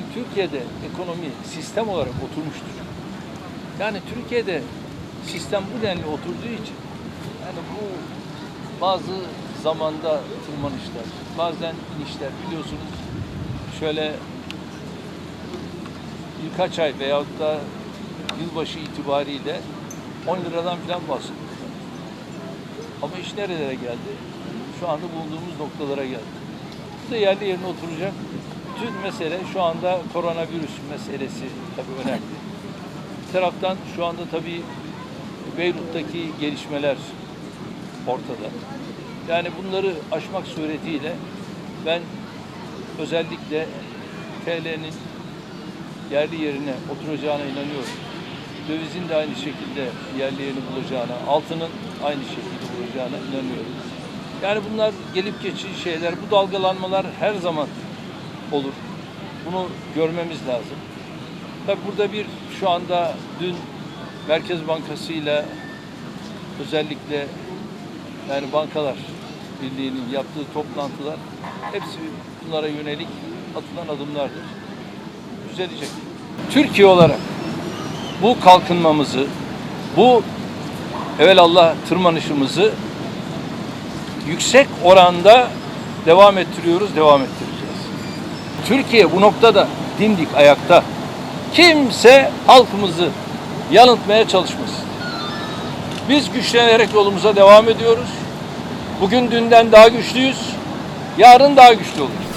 Şimdi Türkiye'de ekonomi sistem olarak oturmuştur. Yani Türkiye'de sistem bu denli oturduğu için yani bu bazı zamanda tırmanışlar, bazen inişler biliyorsunuz şöyle birkaç ay veyahut da yılbaşı itibariyle 10 liradan falan bahsediyor. Ama iş nerelere geldi? Şu anda bulunduğumuz noktalara geldi. Bu da yerli yerine oturacak. Bütün mesele şu anda koronavirüs meselesi tabii önemli. Bir taraftan şu anda tabii Beyrut'taki gelişmeler ortada. Yani bunları aşmak suretiyle ben özellikle TL'nin yerli yerine oturacağına inanıyorum. Dövizin de aynı şekilde yerli yerini bulacağına, altının aynı şekilde bulacağına inanıyorum. Yani bunlar gelip geçici şeyler. Bu dalgalanmalar her zaman olur. Bunu görmemiz lazım. Tabii burada bir şu anda dün Merkez Bankası ile özellikle yani bankalar birliğinin yaptığı toplantılar hepsi bunlara yönelik atılan adımlardır. Düzelecek. Türkiye olarak bu kalkınmamızı, bu evelallah tırmanışımızı yüksek oranda devam ettiriyoruz, devam ettireceğiz. Türkiye bu noktada dimdik ayakta. Kimse halkımızı yanıltmaya çalışmasın. Biz güçlenerek yolumuza devam ediyoruz. Bugün dünden daha güçlüyüz. Yarın daha güçlü oluruz.